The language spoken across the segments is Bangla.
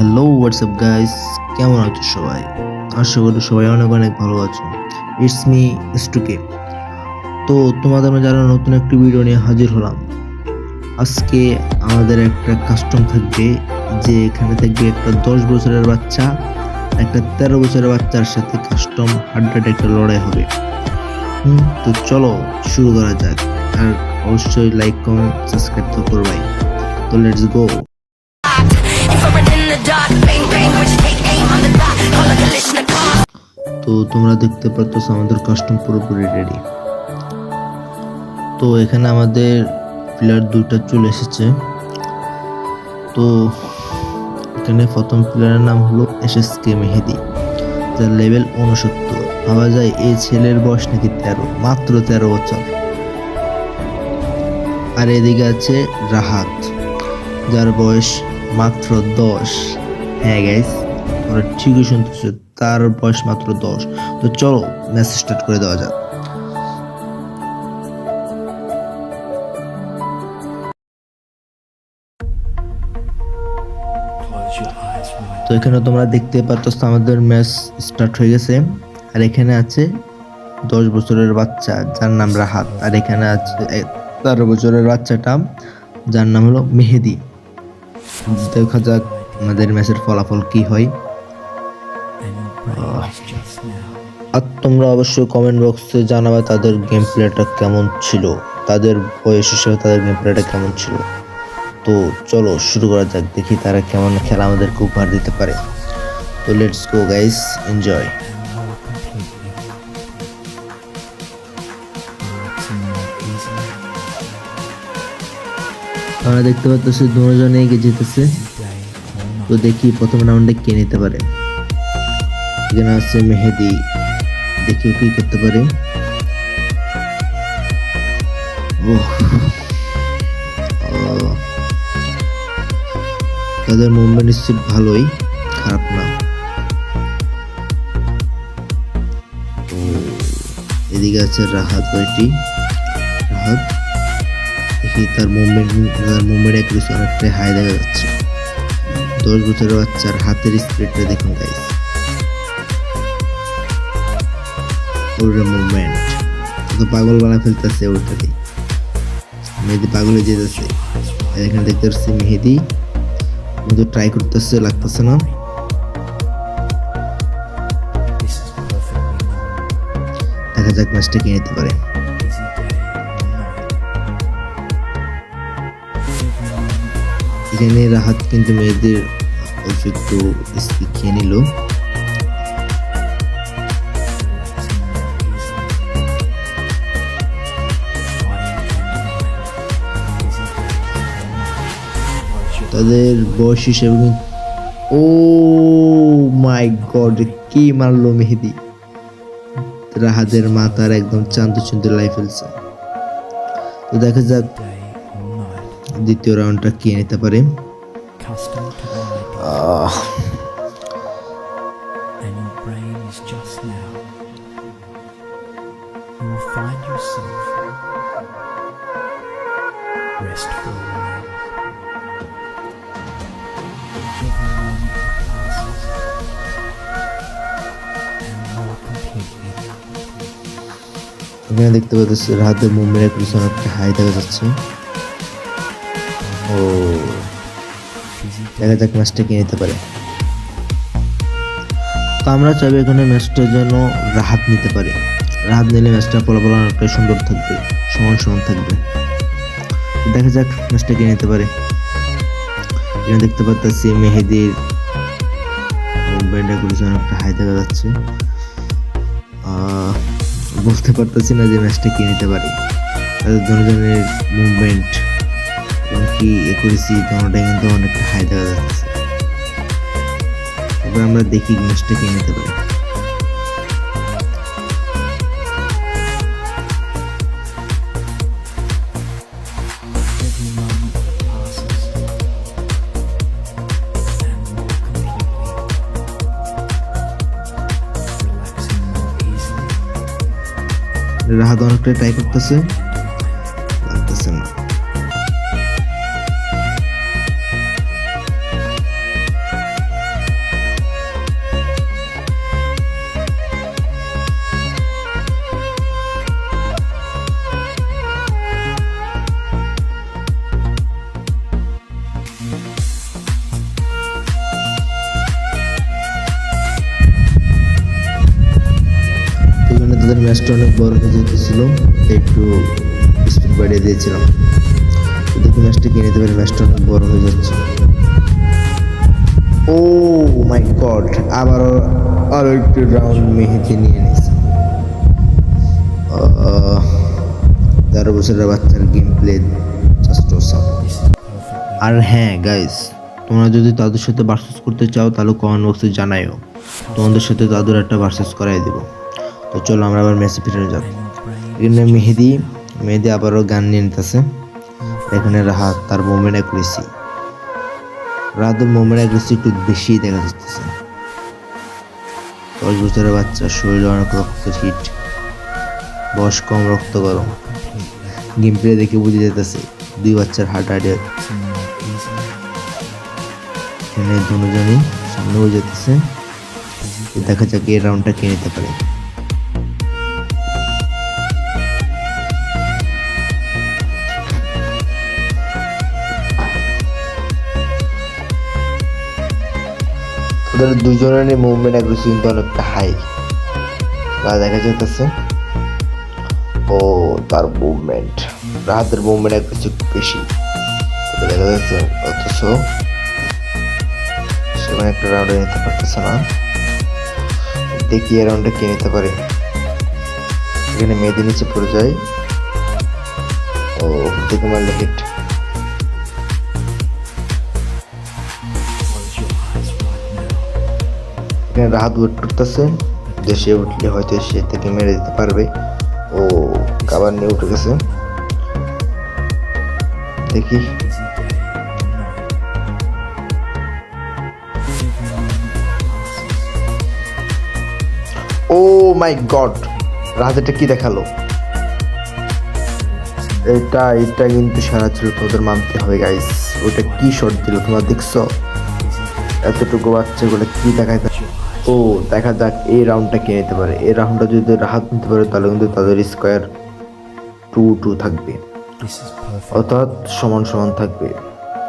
হ্যালো হোয়াটসঅ্যাপ গাইস কেমন আছো সবাই? আশা করি সবাই অনেক অনেক ভালো আছো। ইটস মি স্টুকে তো তোমাদের মাঝে আরও নতুন একটি ভিডিও নিয়ে হাজির হলাম। আজকে আমাদের একটা কাস্টম থাকবে, যে এখানে থাকবে একটা দশ বছরের বাচ্চা, একটা তেরো বছরের বাচ্চার সাথে কাস্টম হাড্ডাট একটা লড়াই হবে। হুম, তো চলো শুরু করা যাক। আর অবশ্যই লাইক কমেন্ট সাবস্ক্রাইব তো করবাই। তো লেটস গো তো তোমরা দেখতে পাচ্ছ আমাদের কাস্টম পুরোপুরি রেডি তো এখানে আমাদের প্লেয়ার দুইটা চলে এসেছে। তো এখানে প্রথম প্লেয়ারের নাম হলো এস এস কে মেহেদি, যার লেভেল উনসত্তর ভাবা যায় এই ছেলের বয়স নাকি তেরো, মাত্র তেরো বছর। আর এদিকে আছে রাহাত, যার বয়স মাত্র দশ। হ্যাঁ গাইস তোমরা ঠিকই শুনতেছো, তার বয়স মাত্র দশ। তো চলো ম্যাচ স্টার্ট করে দেওয়া যাক। তো এখানে তোমরা দেখতে পাচ্ছ আমাদের ম্যাচ স্টার্ট হয়ে গেছে। আর এখানে আছে দশ বছরের বাচ্চা, যার নাম রাহাত। আর এখানে আছে তেরো বছরের বাচ্চাটা, যার নাম হলো মেহেদি। দেখা যাক আমাদের ম্যাচের ফলাফল কি হয়? আর তোমরা অবশ্যই কমেন্ট বক্সে জানাবে তাদের গেম প্লেটা কেমন ছিল। তাদের বয়স হিসেবে তাদের গেম প্লেটা কেমন ছিল। তো চলো শুরু করা যাক, দেখি তারা কেমন খেলা আমাদেরকে উপহার দিতে পারে। তো লেটস গো গাইস এনজয় আমরা দেখতে পাচ্ছি দুজনে এগিয়ে যেতেছে। তো দেখি প্রথম রাউন্ডে কে নিতে পারে। এখানে আছে মেহেদি, দেখি কি করতে পারে। তাদের মুভমেন্ট নিশ্চিত ভালোই, খারাপ না। এদিকে আছে রাহাত কয়টি? রাহাত, দেখি তার মুভমেন্ট তার মুভমেন্ট একটু অনেকটা হাই দেখা যাচ্ছে। দশ বছরের বাচ্চার হাতের স্পিডটা দেখুন গাইস ওর মুভমেন্ট তো পাগল বানা ফেলতেছে ওটাকে। মেহেদি পাগলে যেতেছে এখানে দেখতে পাচ্ছি মেহেদি। কিন্তু ট্রাই করতেছে, লাগতেছে না। দেখা যাক ম্যাচটা কিনে নিতে পারে। এখানে রাহাত কিন্তু মেয়েদের অল্প একটু স্পিড খেয়ে নিল। তাদের বয়স হিসেবে ও মাই গড, কি মারলো মেহেদি? রাহাদের মাথার একদম চান্দ চুন্দ লাই ফেলছে। তো দেখা যাক দ্বিতীয় রাউন্ডটা কে নিতে পারে এখানে দেখতে পাচ্ছি রাহাতের মুম্বাইয়ের একটু একটা হাই দেখা যাচ্ছে দেখা যাক ম্যাচটা কিনে নিতে পারে। তো আমরা চাইব এখানে ম্যাচটা যেন রাহাত নিতে পারি। রাহাত নিলে ম্যাচটা ফলাফল অনেকটা সুন্দর থাকবে, সমান সমান থাকবে। দেখা যাক ম্যাচটা কিনে নিতে পারে। এখানে দেখতে পাচ্ছি মেহেদির ব্যান্ডাগুলি অনেকটা হাই দেখা যাচ্ছে। বলতে পারতেছি না যে ম্যাচটা কিনে নিতে পারে। তাদের দুজনের মুভমেন্ট এবং কি এ করেছি তোমারটা কিন্তু অনেকটা হাই দেখা যাচ্ছে। এবার আমরা দেখি ম্যাচটা কে নিতে পারি। রাহাত অনেকটা ট্রাই করতেছে। ম্যাচটা অনেক বড় হয়ে যেতেছিল একটু স্পিড বাড়িয়ে দিয়েছিলাম। দেখি ম্যাচটা কিনে নিতে পারি ম্যাচটা অনেক বড় হয়ে যাচ্ছে। ও মাই গড আবারও আরও একটু রাউন্ড মেহেদি নিয়ে নিয়েছে। তেরো বছরের বাচ্চার গেম প্লে আর হ্যাঁ গাইস তোমরা যদি তাদের সাথে ভার্সেস করতে চাও, তাহলে কমেন্ট বক্সে জানাইও। তোমাদের সাথে তাদের একটা ভার্সেস করাই দিব। তো চলো আমরা আবার ম্যাচে ফিরে brain এখানে মেহেদি মেহেদি আবারও গান নিয়ে নিতেছে। এখানে রাহাত তার মোমেন্ট অ্যাকুরেসি। রাহাতের মোমেন্ট অ্যাকুরেসি একটু বেশি দেখা যাচ্ছে। দশ বছরের বাচ্চা, শরীরে অনেক রক্ত হিট। বয়স কম, রক্ত গরম। গেম প্লে দেখে বুঝে যেতেছে, দুই বাচ্চার easily. এখানে দুজনই সামনে হয়ে যেতেছে দেখা যাক এই রাউন্ডটা কে নিতে পারে। ওদের দুজনের মুভমেন্ট অ্যাগ্রেসিভ কিন্তু অনেকটা হাই। বা দেখা যেতেছে ও, তার মুভমেন্ট রাহাতের মুভমেন্ট অ্যাগ্রেসিভ বেশি। দেখা যাচ্ছে, অথচ সেখানে একটা রাউন্ডে নিতে পারতেছে না। দেখি এই রাউন্ডে কে নিতে পারে। এখানে মেয়েদের নিচে পড়ে যায়। ও, দেখে মারলে হিট এখানে রাহাত ওয়েট করতেছে। সে উঠলে হয়তো সে থেকে মেরে দিতে পারবে। ও কাবার নিয়ে উঠে গেছে। দেখি. ও মাই গড! রাহাত এটা কি দেখাল? এটা এটা কিন্তু সারা ছিল তোদের মানতে হবে গাইস ওটা কি শট দিল, তোমরা দেখছ? এতটুকু বাচ্চাগুলো কি দেখায় ও দেখা যাক এই রাউন্ডটা কে নিতে পারে। এই রাউন্ডটা যদি রাহাত নিতে পারে তাহলে কিন্তু তাদের স্কোয়ার টু টু থাকবে। অর্থাৎ সমান সমান থাকবে।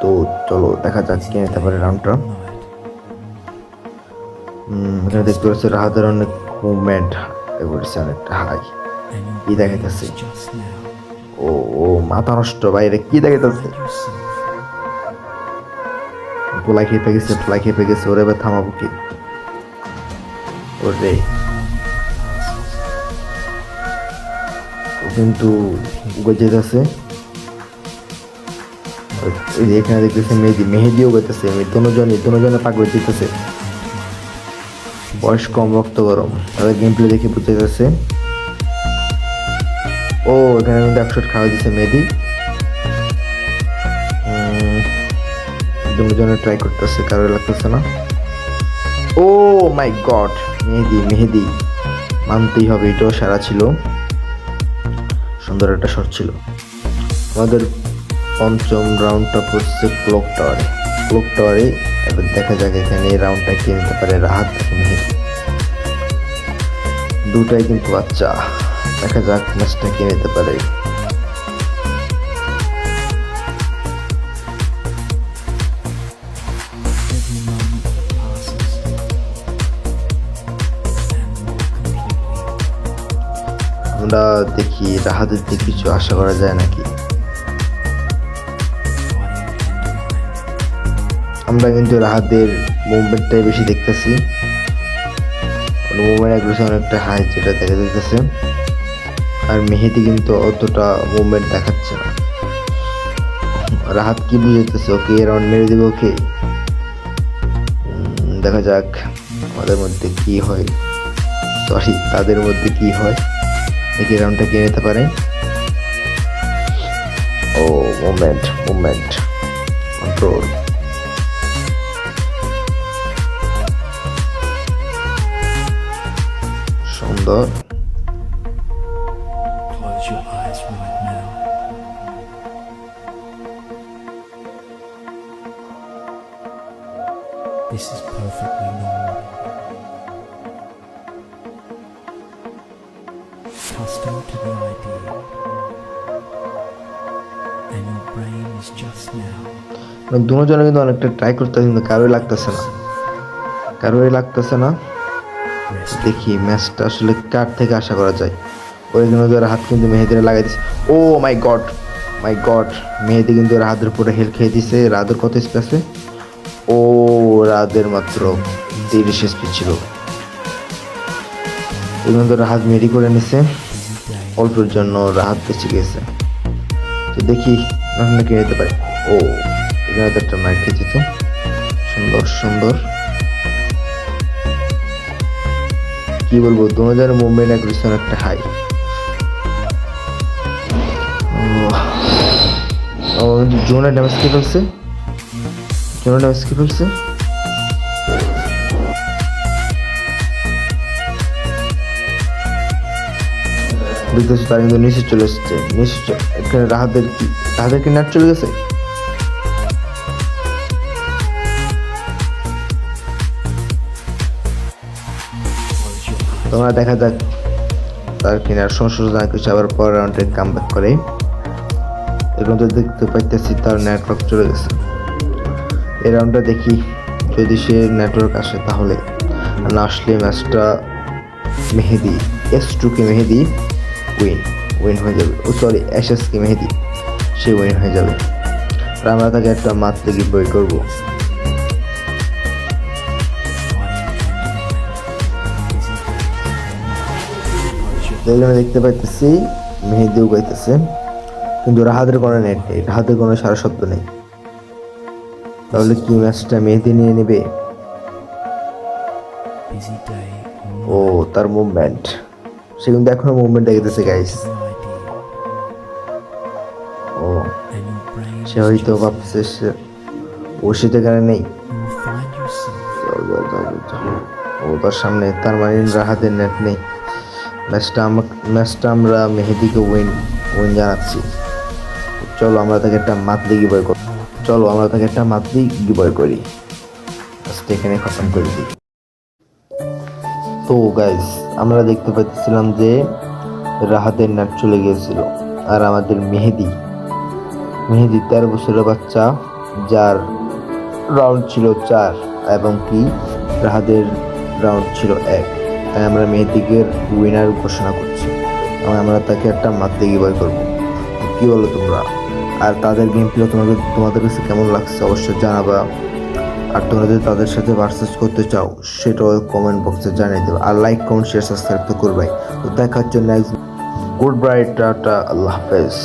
তো চলো দেখা যাক কে নিতে পারে রাউন্ডটা এখানে দেখতে পাচ্ছি রাহাতের অনেক মুভমেন্ট এগুলোছে অনেকটা হাই কি দেখাইতেছে. ও ও মাথা নষ্ট বাইরে কি দেখাইতেছে. পোলাই খেপে গেছে পোলাই খেপে গেছে ওরে এবার থামাবো কি ওরে। কিন্তু গজে যাচ্ছে এখানে দেখতেছে মেহেদি, মেহেদিও গেতেছে দুজনই দুজনে করে দিতেছে। বয়স কম, রক্ত গরম। তাদের গেম প্লে দেখে বুঝতে যাচ্ছে ও, এখানে কিন্তু একশো খাওয়া দিচ্ছে মেহেদি। দুজনে ট্রাই করতেছে, কারও লাগতেছে না। Oh my God Mehedi Mehedi. মানতেই হবে, এটাও সারা ছিল। সুন্দর একটা শট ছিল। আমাদের পঞ্চম রাউন্ডটা পড়ছে ক্লক টাওয়ারে ক্লক টাওয়ারে এবার দেখা যাক এখানে এই রাউন্ডটা কে নিতে পারে, রাহাত মেহেদি। দুটাই কিন্তু বাচ্চা। দেখা যাক ম্যাচটা কে নিতে পারে। আমরা দেখি রাহাতের দিকে কিছু আশা করা যায় নাকি. আমরা কিন্তু রাহাতের মুভমেন্টটাই বেশি দেখতেছি। মুভমেন্ট অ্যাগ্রেশন অনেকটা হাই যেটা দেখা যাইতেছে। আর মেহেদি কিন্তু অতটা মুভমেন্ট দেখাচ্ছে না। রাহাত কি বুঝাইতেছে? ওকে রাউন্ড মেরে দেবে ওকে? দেখা যাক আমাদের মধ্যে কি হয়। সরি তাদের মধ্যে কি হয়? দেখি রাউন্ডটা কে নিতে পারে ও মুভমেন্ট মুভমেন্ট কন্ট্রোল সুন্দর. This is perfectly normal. To the idea. And your brain is just now. দুজনে কিন্তু অনেকটা ট্রাই করতেছে কিন্তু কারোই লাগতেছে না। কারোই লাগতেছে না। দেখি ম্যাচটা আসলে কার থেকে আশা করা যায়। ওইখানে ওদের হাত কিন্তু মেহেদিরা লাগাই দিচ্ছে ও মাই গড মাই গড মেহেদি কিন্তু হাতের উপরে হেল খেয়ে দিছে। রাদের কত স্পেসে ও রাদের মাত্র তিরিশ এসপি ছিল। এগুলো তো রাহাত মেরি করে নিছে. অল্পের জন্য রাহাত বেঁচে গেছে। তো দেখি এখন কে যেতে পারে। ও এখানে তো একটা মার খেয়ে দিত সুন্দর সুন্দর। কি বলব দু হাজার মুভমেন্ট অ্যাগ্রেশন একটা হাই। জোনে ড্যামেজ কি ফেলছে জোনে ড্যামেজ কি ফেলছে দেখতেছি তারা কিন্তু নিচে চলে এসছে। এখানে রাহাদের কি রাহাদের কি নেট চলে গেছে. তোমরা দেখা যাক তার কিনার সমস্যা না, কিছু আবার পরের রাউন্ডে কাম ব্যাক করে। এখন তো দেখতে পাইতেছি তার নেটওয়ার্ক চলে গেছে। এই রাউন্ডটা দেখি যদি সে নেটওয়ার্ক আসে তাহলে। না আসলে ম্যাচটা মেহেদি এস টুকে মেহেদি। উইন উইন হয়ে যাবে। Oh sorry S K Mehedi, সে উইন হয়ে যাবে। আর আমরা তাকে একটা মাত্র গিভ বই করব। your দেখতে পাইতেছি, মেহেদিও গাইতেছে। কিন্তু রাহাদের কোনো নেট নেই রাহাদের কোনো সারা শব্দ নেই। তাহলে কি ম্যাচটা মেহেদি নিয়ে নেবে? ও, তার মুভমেন্ট সে কিন্তু এখনও মুভমেন্ট দেখতেছে গাইস ও, সে হয়তো ভাবছে সে- ও সেটা এখানে নেই। ও, তার সামনে, তার মানে রাহাদের নেট নেই। ম্যাচটা আমাকে ম্যাচটা আমরা মেহেদিকে উইন উইন জানাচ্ছি। চলো, আমরা তাকে একটা মাতলি গিবয় করি। চলো, আমরা তাকে একটা মাতলি গিবয় করি। আজকে এখানে খতম করে দিই। তো গাইস আমরা দেখতে পাচ্ছিলাম যে রাহাতের নাট চলে গিয়েছিল আর আমাদের মেহেদি। মেহেদি তেরো বছরের বাচ্চা, যার রাউন্ড ছিল চার এবং কি রাহাদের রাউন্ড ছিল এক। তাই আমরা মেহেদিকে উইনার ঘোষণা করছি এবং আমরা তাকে একটা মাতৃ গিবয় করব। কী বলো তোমরা? আর তাদের গেম প্লে তোমাদের তোমাদের কাছে কেমন লাগছে অবশ্যই জানাবা। আর তোমরা যদি তাদের সাথে ভার্সেস করতে চাও, সেটাও কমেন্ট বক্সে জানিয়ে দেবে। আর লাইক কমেন্ট শেয়ার সাবস্ক্রাইব তো করবে তো দেখা দেখার জন্য গুড বাই টাটা, আল্লাহ হাফেজ।